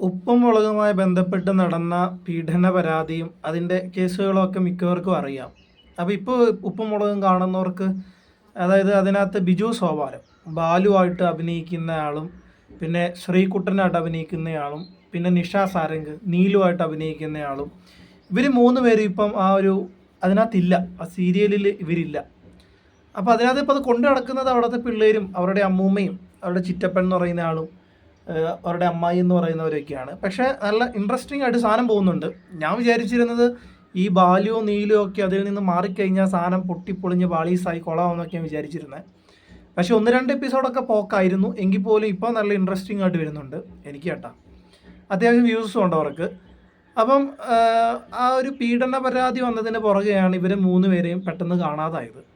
ഉപ്പും മുളകുമായി ബന്ധപ്പെട്ട് നടന്ന പീഡന പരാതിയും അതിന്റെ കേസുകളൊക്കെ മിക്കവർക്കും അറിയാം. അപ്പോൾ ഇപ്പോൾ ഉപ്പും മുളകും കാണുന്നവർക്ക് അതായത് അതിനകത്ത് ബിജു സോപാനം ബാലുവായിട്ട് അഭിനയിക്കുന്ന ആളും പിന്നെ ശ്രീകുട്ടനായിട്ട് അഭിനയിക്കുന്നയാളും പിന്നെ നിഷ സാരംഗ് നീലുവായിട്ട് അഭിനയിക്കുന്നയാളും ഇവർ മൂന്ന് പേരും ഇപ്പം ആ ഒരു അതിനകത്തില്ല. ആ സീരിയലിൽ ഇവരില്ല. അപ്പോൾ അതിനകത്ത് ഇപ്പോൾ അത് കൊണ്ടു നടക്കുന്നത് അവിടുത്തെ പിള്ളേരും അവരുടെ അമ്മൂമ്മയും അവരുടെ ചിറ്റപ്പൻ എന്ന് പറയുന്ന ആളും അവരുടെ അമ്മായി എന്ന് പറയുന്നവരൊക്കെയാണ്. പക്ഷേ നല്ല ഇൻട്രസ്റ്റിംഗ് ആയിട്ട് സാധനം പോകുന്നുണ്ട്. ഞാൻ വിചാരിച്ചിരുന്നത് ഈ ബാലിയോ നീലോ ഒക്കെ അതിൽ നിന്ന് മാറിക്കഴിഞ്ഞാൽ സാധനം പൊട്ടിപ്പൊളിഞ്ഞ് ബാളീസായി കൊളാവെന്നൊക്കെ വിചാരിച്ചിരുന്നത് പക്ഷെ ഒന്ന് രണ്ട് എപ്പിസോഡൊക്കെ പോക്കായിരുന്നു. എങ്കിൽ പോലും ഇപ്പോൾ നല്ല ഇൻട്രസ്റ്റിംഗ് ആയിട്ട് വരുന്നുണ്ട്. എനിക്ക് കേട്ടാ. അത്യാവശ്യം വ്യൂസും ഉണ്ട് അവർക്ക്. അപ്പം ആ ഒരു പീഡന പരാതി വന്നതിന് പുറകെയാണ് ഇവരെ മൂന്ന് പേരെയും പെട്ടെന്ന് കാണാതായത്.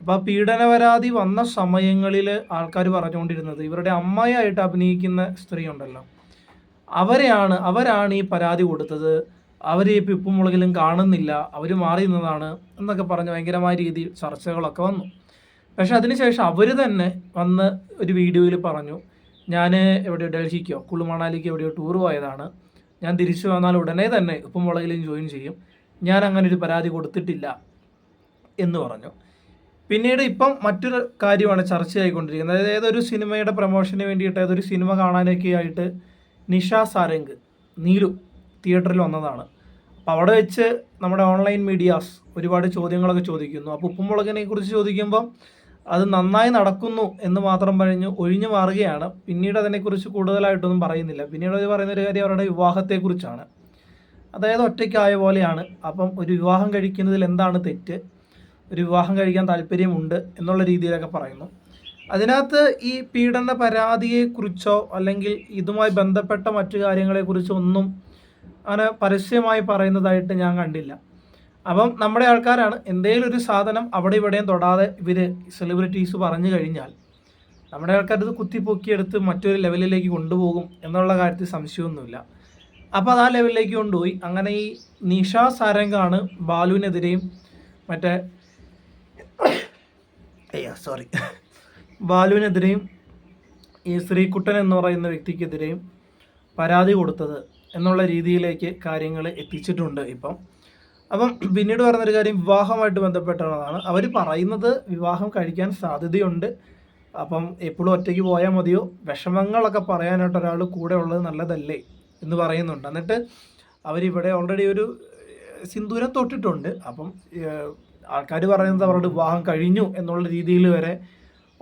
അപ്പോൾ പീഡന പരാതി വന്ന സമയങ്ങളിൽ ആൾക്കാർ പറഞ്ഞുകൊണ്ടിരുന്നത് ഇവരുടെ അമ്മയായിട്ട് അഭിനയിക്കുന്ന സ്ത്രീ ഉണ്ടല്ലോ അവരെയാണ് അവരാണ് ഈ പരാതി കൊടുത്തത്. അവരെ ഇപ്പം ഉപ്പും മുളകിലും കാണുന്നില്ല. അവർ മാറി നിന്നതാണ് എന്നൊക്കെ പറഞ്ഞ് ഭയങ്കരമായ രീതിയിൽ ചർച്ചകളൊക്കെ വന്നു. പക്ഷെ അതിനുശേഷം അവർ തന്നെ വന്ന് ഒരു വീഡിയോയിൽ പറഞ്ഞു ഞാൻ എവിടെയോ ഡൽഹിക്കോ കുളുമണാലിക്കോ എവിടെയോ ടൂർ പോയതാണ്. ഞാൻ തിരിച്ചു വന്നാൽ ഉടനെ തന്നെ ഉപ്പും മുളകിലും ജോയിൻ ചെയ്യും. ഞാൻ അങ്ങനെ ഒരു പരാതി കൊടുത്തിട്ടില്ല എന്ന് പറഞ്ഞു. പിന്നീട് ഇപ്പം മറ്റൊരു കാര്യമാണ് ചർച്ചയായിക്കൊണ്ടിരിക്കുന്നത്. അതായത് ഏതൊരു സിനിമയുടെ പ്രൊമോഷന് വേണ്ടിയിട്ട് ഏതൊരു സിനിമ കാണാനൊക്കെ ആയിട്ട് നിഷ സാരംഗ് നീലു തിയേറ്ററിൽ വന്നതാണ്. അപ്പോൾ അവിടെ വെച്ച് നമ്മുടെ ഓൺലൈൻ മീഡിയാസ് ഒരുപാട് ചോദ്യങ്ങളൊക്കെ ചോദിക്കുന്നു. അപ്പോൾ ഉപ്പുമുളകിനെ കുറിച്ച് ചോദിക്കുമ്പം അത് നന്നായി നടക്കുന്നു എന്ന് മാത്രം പറഞ്ഞു ഒഴിഞ്ഞു മാറുകയാണ്. പിന്നീട് അതിനെക്കുറിച്ച് കൂടുതലായിട്ടൊന്നും പറയുന്നില്ല. പിന്നീട് അവർ പറയുന്ന ഒരു കാര്യം അവരുടെ വിവാഹത്തെക്കുറിച്ചാണ്. അതായത് ഒറ്റയ്ക്കായ പോലെയാണ്. അപ്പം ഒരു വിവാഹം കഴിക്കുന്നതിൽ എന്താണ് തെറ്റ്? ഒരു വിവാഹം കഴിക്കാൻ താല്പര്യമുണ്ട് എന്നുള്ള രീതിയിലൊക്കെ പറയുന്നു. അതിനകത്ത് ഈ പീഡന പരാതിയെക്കുറിച്ചോ അല്ലെങ്കിൽ ഇതുമായി ബന്ധപ്പെട്ട മറ്റു കാര്യങ്ങളെക്കുറിച്ചോ ഒന്നും അങ്ങനെ പരസ്യമായി പറയുന്നതായിട്ട് ഞാൻ കണ്ടില്ല. അപ്പം നമ്മുടെ ആൾക്കാരാണ് എന്തെങ്കിലും ഒരു സാധനം അവിടെ ഇവിടെയും തൊടാതെ ഇവർ സെലിബ്രിറ്റീസ് പറഞ്ഞു കഴിഞ്ഞാൽ നമ്മുടെ ആൾക്കാർ ഇത് കുത്തിപ്പൊക്കിയെടുത്ത് മറ്റൊരു ലെവലിലേക്ക് കൊണ്ടുപോകും എന്നുള്ള കാര്യത്തിൽ സംശയമൊന്നുമില്ല. അപ്പോൾ അത് ആ ലെവലിലേക്ക് കൊണ്ടുപോയി. അങ്ങനെ ഈ നിഷ സാരംഗാണ് ബാലുവിനെതിരെയും മറ്റേ അയ്യോ സോറി ബാലുവിനെതിരെയും ഈ ശ്രീകുട്ടൻ എന്ന് പറയുന്ന വ്യക്തിക്കെതിരെയും പരാതി കൊടുത്തത് എന്നുള്ള രീതിയിലേക്ക് കാര്യങ്ങൾ എത്തിച്ചിട്ടുണ്ട് ഇപ്പം. അപ്പം പിന്നീട് പറഞ്ഞൊരു കാര്യം വിവാഹമായിട്ട് ബന്ധപ്പെട്ടുള്ളതാണ് അവർ പറയുന്നത് വിവാഹം കഴിക്കാൻ സാധ്യതയുണ്ട്. അപ്പം എപ്പോഴും ഒറ്റയ്ക്ക് പോയാൽ മതിയോ? വിഷമങ്ങളൊക്കെ പറയാനായിട്ട് ഒരാൾ കൂടെ ഉള്ളത് നല്ലതല്ലേ എന്ന് പറയുന്നുണ്ട്. എന്നിട്ട് അവരിവിടെ ഓൾറെഡി ഒരു സിന്ദൂരം തൊട്ടിട്ടുണ്ട്. അപ്പം ആൾക്കാർ പറയുന്നത് അവരുടെ വിവാഹം കഴിഞ്ഞു എന്നുള്ള രീതിയിൽ വരെ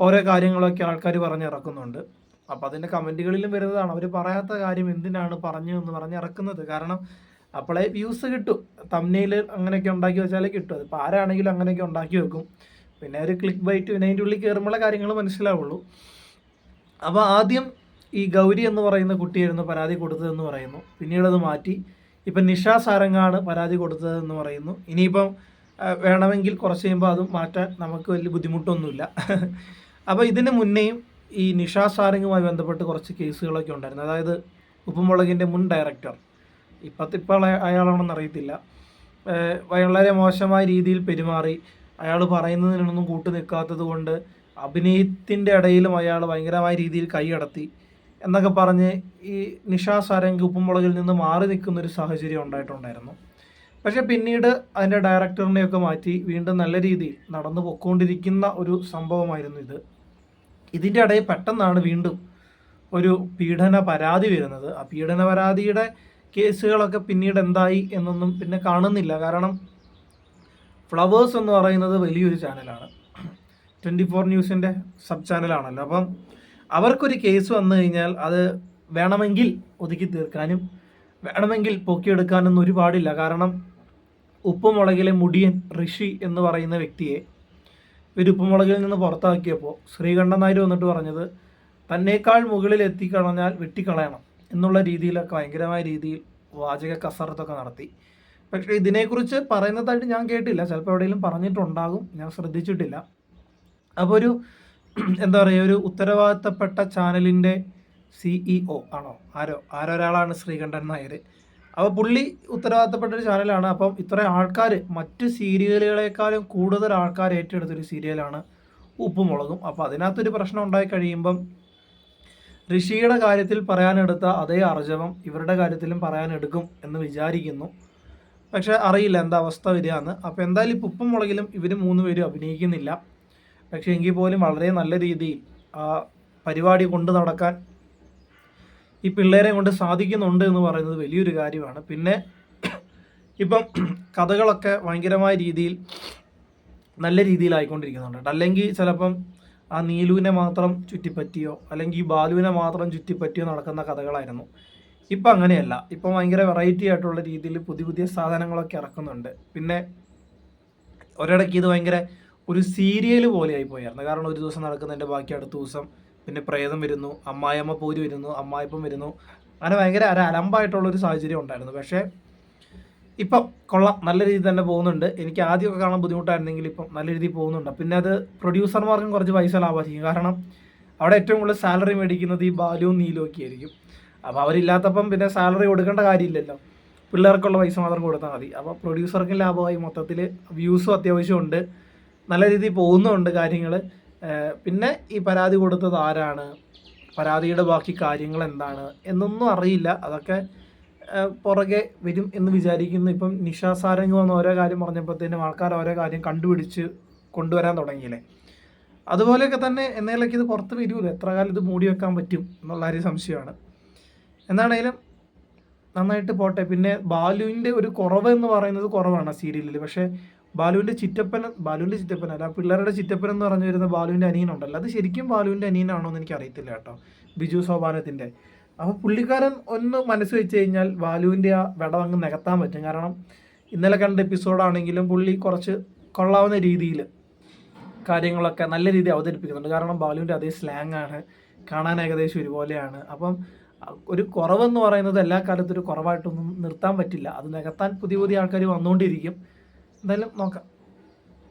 ഓരോ കാര്യങ്ങളൊക്കെ ആൾക്കാർ പറഞ്ഞിറക്കുന്നുണ്ട്. അപ്പോൾ അതിന്റെ കമന്റുകളിലും വരുന്നതാണ്. അവർ പറയാത്ത കാര്യം എന്തിനാണ് പറഞ്ഞു എന്ന് പറഞ്ഞ് ഇറക്കുന്നത് കാരണം അപ്പോളെ വ്യൂസ് കിട്ടും. തമ്മിയിൽ അങ്ങനെയൊക്കെ ഉണ്ടാക്കി വെച്ചാലേ കിട്ടും. അതിപ്പോൾ ആരാണെങ്കിലും അങ്ങനെയൊക്കെ ഉണ്ടാക്കി വെക്കും. പിന്നെ ഒരു ക്ലിക്ക് ബൈറ്റ് പിന്നെ അതിന്റെ ഉള്ളിൽ കയറുമ്പോഴേ കാര്യങ്ങൾ മനസ്സിലാവുള്ളൂ. അപ്പോൾ ആദ്യം ഈ ഗൗരി എന്ന് പറയുന്ന കുട്ടിയായിരുന്നു പരാതി കൊടുത്തതെന്ന് പറയുന്നു. പിന്നീട് അത് മാറ്റി. ഇപ്പം നിഷ സാരംഗാണ് പരാതി കൊടുത്തതെന്ന് പറയുന്നു. ഇനിയിപ്പം വേണമെങ്കിൽ കുറച്ച് കഴിയുമ്പോൾ അതും മാറ്റാൻ നമുക്ക് വലിയ ബുദ്ധിമുട്ടൊന്നുമില്ല. അപ്പോൾ ഇതിന് മുന്നേയും ഈ നിഷാ സാരംഗുമായി ബന്ധപ്പെട്ട് കുറച്ച് കേസുകളൊക്കെ ഉണ്ടായിരുന്നു. അതായത് ഉപ്പുമുളകിന്റെ മുൻ ഡയറക്ടർ ഇപ്പത്തെ ഇപ്പോൾ അയ- അയാളാണെന്ന് അറിയത്തില്ല. വളരെ മോശമായ രീതിയിൽ പെരുമാറി. അയാൾ പറയുന്നതിനൊന്നും കൂട്ടു നിൽക്കാത്തത് കൊണ്ട് അഭിനയത്തിന്റെ ഇടയിലും അയാൾ ഭയങ്കരമായ രീതിയിൽ കൈയടത്തി എന്നൊക്കെ പറഞ്ഞ് ഈ നിഷാ സാരംഗ് ഉപ്പുമുളകിൽ നിന്ന് മാറി നിൽക്കുന്ന ഒരു സാഹചര്യം ഉണ്ടായിട്ടുണ്ടായിരുന്നു. പക്ഷെ പിന്നീട് അതിന്റെ ഡയറക്ടറിനെയൊക്കെ മാറ്റി വീണ്ടും നല്ല രീതിയിൽ നടന്നു പോയിക്കൊണ്ടിരിക്കുന്ന ഒരു സംഭവമായിരുന്നു ഇത്. ഇതിന്റെ ഇടയിൽ പെട്ടെന്നാണ് വീണ്ടും ഒരു പീഡന പരാതി വരുന്നത്. ആ പീഡന പരാതിയുടെ കേസുകളൊക്കെ പിന്നീട് എന്തായി എന്നൊന്നും പിന്നെ കാണുന്നില്ല. കാരണം ഫ്ലവേഴ്സ് എന്ന് പറയുന്നത് വലിയൊരു ചാനലാണ്. ട്വന്റി ഫോർ ന്യൂസിന്റെ സബ് ചാനലാണല്ലോ. അപ്പം അവർക്കൊരു കേസ് വന്നു കഴിഞ്ഞാൽ അത് വേണമെങ്കിൽ ഒതുക്കി തീർക്കാനും വേണമെങ്കിൽ പൊക്കിയെടുക്കാനൊന്നും ഒരുപാടില്ല. കാരണം ഉപ്പുമുളകിലെ മുടിയൻ ഋഷി എന്ന് പറയുന്ന വ്യക്തിയെ ഇവർ ഉപ്പുമുളകിൽ നിന്ന് പുറത്താക്കിയപ്പോൾ ശ്രീകണ്ഠൻ നായർ വന്നിട്ട് പറഞ്ഞത് തന്നേക്കാൾ മുകളിൽ എത്തിക്കളഞ്ഞാൽ വെട്ടിക്കളയണം എന്നുള്ള രീതിയിലൊക്കെ ഭയങ്കരമായ രീതിയിൽ വാചക കസറത്തൊക്കെ നടത്തി. പക്ഷേ ഇതിനെക്കുറിച്ച് പറയുന്നതായിട്ട് ഞാൻ കേട്ടില്ല. ചിലപ്പോൾ എവിടെയെങ്കിലും പറഞ്ഞിട്ടുണ്ടാകും. ഞാൻ ശ്രദ്ധിച്ചിട്ടില്ല. അപ്പോൾ ഒരു എന്താ പറയുക ഒരു ഉത്തരവാദിത്തപ്പെട്ട ചാനലിന്റെ സിഇഒ ആണോ? ആരോ? ആരൊരാളാണ് ശ്രീകണ്ഠൻ നായർ. അപ്പോൾ പുള്ളി ഉത്തരവാദിത്തപ്പെട്ട ഒരു ചാനലാണ്. അപ്പം ഇത്ര ആൾക്കാർ മറ്റ് സീരിയലുകളെക്കാളും കൂടുതൽ ആൾക്കാർ ഏറ്റെടുത്തൊരു സീരിയലാണ് ഉപ്പുമുളകും. അപ്പോൾ അതിനകത്തൊരു പ്രശ്നം ഉണ്ടായി കഴിയുമ്പം ഋഷിയുടെ കാര്യത്തിൽ പറയാനെടുത്ത അതേ അർജവം ഇവരുടെ കാര്യത്തിലും പറയാനെടുക്കും എന്ന് വിചാരിക്കുന്നു. പക്ഷേ അറിയില്ല എന്താ അവസ്ഥ വരികയെന്ന്. അപ്പോൾ എന്തായാലും ഇപ്പം ഉപ്പും മുളകിലും ഇവർ മൂന്ന് പേരും അഭിനയിക്കുന്നില്ല. പക്ഷേ എങ്കിൽ പോലും വളരെ നല്ല രീതിയിൽ ആ പരിപാടി കൊണ്ടു നടക്കാൻ ഈ പിള്ളേരെ കൊണ്ട് സാധിക്കുന്നുണ്ട് എന്ന് പറയുന്നത് വലിയൊരു കാര്യമാണ്. പിന്നെ ഇപ്പം കഥകളൊക്കെ ഭയങ്കരമായ രീതിയിൽ നല്ല രീതിയിലായിക്കൊണ്ടിരിക്കുന്നുണ്ട്. അല്ലെങ്കിൽ ചിലപ്പം ആ നീലുവിനെ മാത്രം ചുറ്റിപ്പറ്റിയോ അല്ലെങ്കിൽ ഈ ബാലുവിനെ മാത്രം ചുറ്റിപ്പറ്റിയോ നടക്കുന്ന കഥകളായിരുന്നു. ഇപ്പം അങ്ങനെയല്ല. ഇപ്പം ഭയങ്കര വെറൈറ്റി ആയിട്ടുള്ള രീതിയിൽ പുതിയ പുതിയ സാധനങ്ങളൊക്കെ ഇറക്കുന്നുണ്ട്. പിന്നെ ഒരിടയ്ക്ക് ഇത് ഭയങ്കര ഒരു സീരിയൽ പോലെയായി പോയായിരുന്നു. കാരണം ഒരു ദിവസം നടക്കുന്നതിന്റെ ബാക്കി അടുത്ത ദിവസം പിന്നെ പ്രേതം വരുന്നു അമ്മായിയമ്മ പോര് വരുന്നു അമ്മായിപ്പം വരുന്നു. അങ്ങനെ ഭയങ്കര ഒരു അലമ്പായിട്ടുള്ള ഒരു സാഹചര്യം ഉണ്ടായിരുന്നു. പക്ഷേ ഇപ്പം കൊള്ളാം നല്ല രീതിയിൽ തന്നെ പോകുന്നുണ്ട്. എനിക്ക് ആദ്യമൊക്കെ കാണാൻ ബുദ്ധിമുട്ടായിരുന്നെങ്കിൽ ഇപ്പം നല്ല രീതിയിൽ പോകുന്നുണ്ട്. പിന്നെ അത് പ്രൊഡ്യൂസർമാർക്കും കുറച്ച് പൈസ ലാഭമായിരിക്കും. കാരണം അവിടെ ഏറ്റവും കൂടുതൽ സാലറി മേടിക്കുന്നത് ഈ ബാലുവും നീലും ഒക്കെ ആയിരിക്കും. അപ്പോൾ അവരില്ലാത്തപ്പം പിന്നെ സാലറി കൊടുക്കേണ്ട കാര്യമില്ലല്ലോ. പിള്ളേർക്കുള്ള പൈസ മാത്രം കൊടുത്താൽ മതി. അപ്പോൾ പ്രൊഡ്യൂസർക്കും ലാഭമായി. മൊത്തത്തിൽ വ്യൂസും അത്യാവശ്യമുണ്ട്. നല്ല രീതിയിൽ പോകുന്നുണ്ട് കാര്യങ്ങൾ. പിന്നെ ഈ പരാതി കൊടുത്തത് ആരാണ്? പരാതിയുടെ ബാക്കി കാര്യങ്ങൾ എന്താണ്? എന്നൊന്നും അറിയില്ല. അതൊക്കെ പുറകെ വരും എന്ന് വിചാരിക്കുന്നു. ഇപ്പം നിഷാ സാരംഗ് വന്ന ഓരോ കാര്യം പറഞ്ഞപ്പോഴത്തേനും ആൾക്കാർ ഓരോ കാര്യം കണ്ടുപിടിച്ച് കൊണ്ടുവരാൻ തുടങ്ങിയില്ലേ? അതുപോലെയൊക്കെ തന്നെ എന്നേലൊക്കെ ഇത് പുറത്ത് വരുമല്ലോ എത്ര കാലം ഇത് മൂടി വെക്കാൻ പറ്റും എന്നുള്ള ഒരു സംശയമാണ്. എന്താണേലും നന്നായിട്ട് പോട്ടെ. പിന്നെ ബാലുവിന്റെ ഒരു കുറവ് എന്ന് പറയുന്നത് കുറവാണ് സീരിയലിൽ പക്ഷേ ബാലുവിന്റെ ചിറ്റപ്പൻ ബാലുവിന്റെ ചിറ്റപ്പൻ അല്ല പിള്ളേരുടെ ചിറ്റപ്പൻ എന്ന് പറഞ്ഞു വരുന്ന ബാലുവിന്റെ അനിയനുണ്ടല്ലോ അത് ശരിക്കും ബാലുവിന്റെ അനിയനാണോ എന്ന് എനിക്ക് അറിയത്തില്ല കേട്ടോ ബിജു സോപാനത്തിന്റെ അപ്പോൾ പുള്ളിക്കാരൻ ഒന്ന് മനസ്സ് വെച്ച് കഴിഞ്ഞാൽ ബാലുവിന്റെ ആ വെടം അങ്ങ് നികത്താൻ പറ്റും. കാരണം ഇന്നലെ കണ്ട എപ്പിസോഡാണെങ്കിലും പുള്ളി കുറച്ച് കൊള്ളാവുന്ന രീതിയിൽ കാര്യങ്ങളൊക്കെ നല്ല രീതിയിൽ അവതരിപ്പിക്കുന്നുണ്ട്. കാരണം ബാലുവിന്റെ അതേ സ്ലാങ് ആണ് കാണാൻ ഏകദേശം ഒരുപോലെയാണ്. അപ്പം ഒരു കുറവെന്ന് പറയുന്നത് എല്ലാ കാലത്തും ഒരു കുറവായിട്ടൊന്നും നിർത്താൻ പറ്റില്ല. അത് നികത്താൻ പുതിയ പുതിയ ആൾക്കാർ വന്നുകൊണ്ടിരിക്കും. എന്തായാലും നോക്കാം.